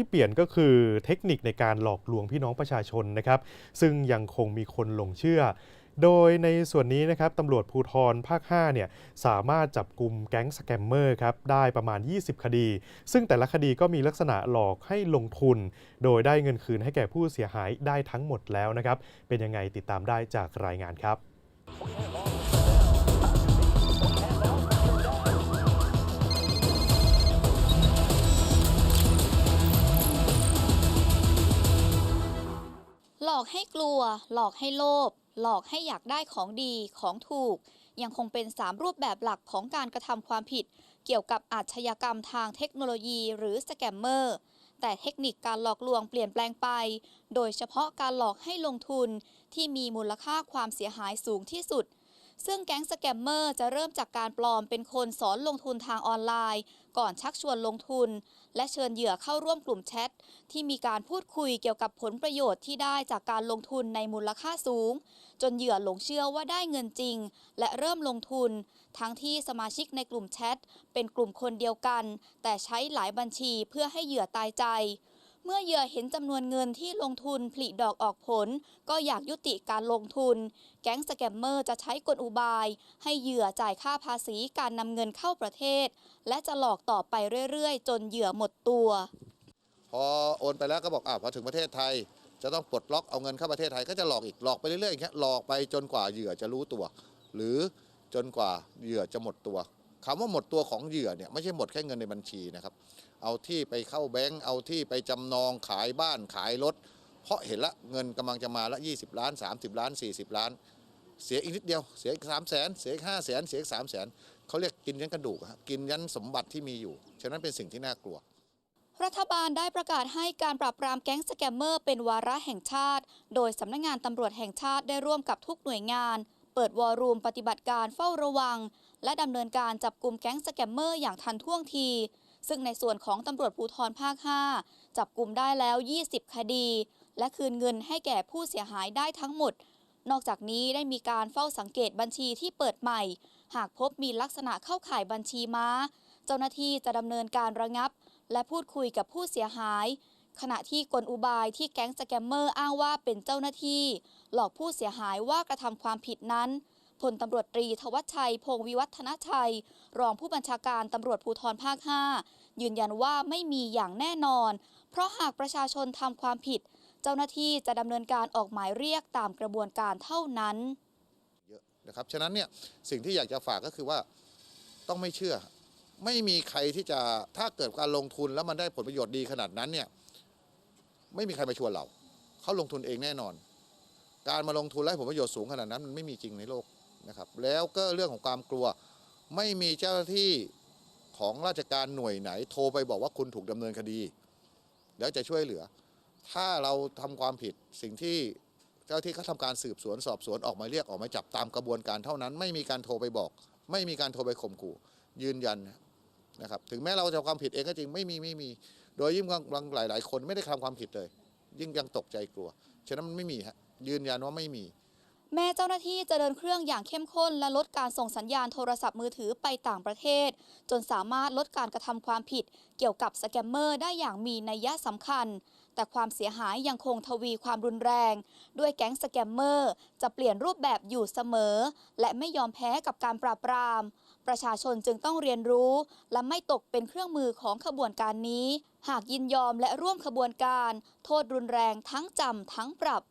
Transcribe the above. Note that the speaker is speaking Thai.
ที่เปลี่ยนก็คือเทคนิคในการหลอกลวงพี่น้องประชาชนนะครับ ซึ่งยังคงมีคนหลงเชื่อ โดยในส่วนนี้นะครับตำรวจภูธรภาค 5 เนี่ยสามารถจับกลุ่มแก๊งสแกมเมอร์ครับได้ประมาณ 20 คดี ซึ่งแต่ละคดีก็มีลักษณะหลอกให้ลงทุน โดยได้เงินคืนให้แก่ผู้เสียหายได้ทั้งหมดแล้วนะครับ เป็นยังไงติดตามได้จากรายงานครับ หลอกให้กลัว หลอกให้โลภ หลอกให้อยากได้ของดีของถูก ยังคงเป็น 3 รูปแบบหลักของการกระทำความผิด เกี่ยวกับอาชญากรรมทางเทคโนโลยีหรือสแกมเมอร์ แต่เทคนิคการหลอกลวงเปลี่ยนแปลงไป โดยเฉพาะการหลอกให้ลงทุนที่มีมูลค่าความเสียหายสูงที่สุด ซึ่งแก๊งสแกมเมอร์จะเริ่มจากการปลอมเป็นคนสอนลงทุนทางออนไลน์ ก่อนชักชวนลงทุน และเชิญเหยื่อเข้าร่วมกลุ่มแชท ที่มีการพูดคุยเกี่ยวกับผลประโยชน์ที่ได้จากการลงทุนในมูลค่าสูง จนเหยื่อหลงเชื่อว่าได้เงินจริง และเริ่มลงทุน ทั้งที่สมาชิกในกลุ่มแชทเป็นกลุ่มคนเดียวกัน แต่ใช้หลายบัญชีเพื่อให้เหยื่อตายใจ เมื่อเหยื่อเห็นจำนวนเงินที่ลงทุนผลิดอกออกผล ก็อยากยุติการลงทุน แก๊งสแกมเมอร์จะใช้กลอุบาย ให้เหยื่อจ่ายค่าภาษีการนำเงินเข้าประเทศ และจะหลอกต่อไปเรื่อยๆ จนเหยื่อหมดตัว พอโอนไปแล้วก็บอกอ่าพอถึงประเทศไทย จะต้องปลดล็อกเอาเงินเข้าประเทศไทยก็จะหลอกอีกหลอกไปเรื่อยๆอย่างเงี้ยหลอกไปจนกว่าเหยื่อจะรู้ตัว หรือจนกว่าเหยื่อจะหมดตัว คำว่าหมดตัวของเหยื่อเนี่ยไม่ใช่หมดแค่เงินในบัญชีนะครับ เอาที่ไปเข้าแบงก์เอาที่ไปจำนองขายบ้านขายรถเพราะเห็นละเงินกำลังจะมาละ 20 ล้าน 30 ล้าน 40 ล้าน เสียอีกนิดเดียวเสียอีกสามแสนเสียอีกห้าแสนเสียอีกสามแสนเขาเรียกกินยันกระดูกอะกินยันสมบัติที่มีอยู่ ฉะนั้นเป็นสิ่งที่น่ากลัวรัฐบาลได้ประกาศให้การปราบปรามแก๊งสแกมเมอร์เป็นวาระแห่งชาติ โดยสำนักงานตำรวจแห่งชาติได้ร่วมกับทุกหน่วยงาน ปิดวอรูมปฏิบัติการเฝ้าระวัง และดำเนินการจับกลุ่มแก๊งสแกมเมอร์อย่างทันท่วงที ซึ่งในส่วนของตำรวจภูธรภาค 5 จับกลุ่มได้แล้ว 20 คดี และคืนเงินให้แก่ผู้เสียหายได้ทั้งหมด นอกจากนี้ได้มีการเฝ้าสังเกตบัญชีที่เปิดใหม่ หากพบมีลักษณะเข้าข่ายบัญชีม้า เจ้าหน้าที่จะดำเนินการระงับ และพูดคุยกับผู้เสียหาย ขณะที่กลอุบายที่แก๊งสแกมเมอร์อ้างว่าเป็นเจ้าหน้าที่ หลอกผู้เสียหายว่ากระทำความผิดนั้นพลตำรวจตรีทวัชชัย พงวิวัฒนชัย รองผู้บัญชาการตำรวจภูธรภาค 5 ยืนยันว่าไม่มีอย่างแน่นอน เพราะหากประชาชนทำความผิด เจ้าหน้าที่จะดำเนินการออกหมายเรียกตามกระบวนการเท่านั้นเยอะนะครับฉะนั้นเนี่ยสิ่งที่อยากจะฝากก็คือว่าต้องไม่เชื่อ ไม่มีใครที่จะถ้าเกิดการลงทุนแล้วมันได้ผลประโยชน์ดีขนาดนั้นเนี่ย ไม่มีใครมาชวนเรา เขาลงทุนเองแน่นอน การมาลงทุนและผลประโยชน์สูงขนาดนั้นมันไม่มีจริงในโลกนะครับ แล้วก็เรื่องของความกลัว ไม่มีเจ้าหน้าที่ของราชการหน่วยไหน โทรไปบอกว่าคุณถูกดำเนินคดี แล้วจะช่วยเหลือ ถ้าเราทำความผิดสิ่งที่เจ้าที่เขาทำการสืบสวนสอบสวนออกมาเรียกออกมาจับตามกระบวนการเท่านั้น ไม่มีการโทรไปบอก ไม่มีการโทรไปข่มขู่ยืนยันนะครับ ถึงแม้เราจะทำความผิดเองก็จริงไม่มีไม่มี โดยยิ่งบางหลาย ๆ คนไม่ได้ทำความผิดเลย ยิ่งยังตกใจกลัว ฉะนั้นมันไม่มีฮะยืนยันว่าไม่มีแม้เจ้าหน้าที่จะเดินเครื่องอย่างเข้มข้น และลดการส่งสัญญาณโทรศัพท์มือถือไปต่างประเทศ จนสามารถลดการกระทำความผิด เกี่ยวกับสแกมเมอร์ได้อย่างมีนัยสำคัญ แต่ความเสียหายยังคงทวีความรุนแรง ด้วยแก๊งสแกมเมอร์จะเปลี่ยนรูปแบบอยู่เสมอ และไม่ยอมแพ้กับการปราบปราม ประชาชนจึงต้องเรียนรู้ และไม่ตกเป็นเครื่องมือของขบวนการนี้ หากยินยอมและร่วมขบวนการ โทษรุนแรงทั้งจำทั้งปรับ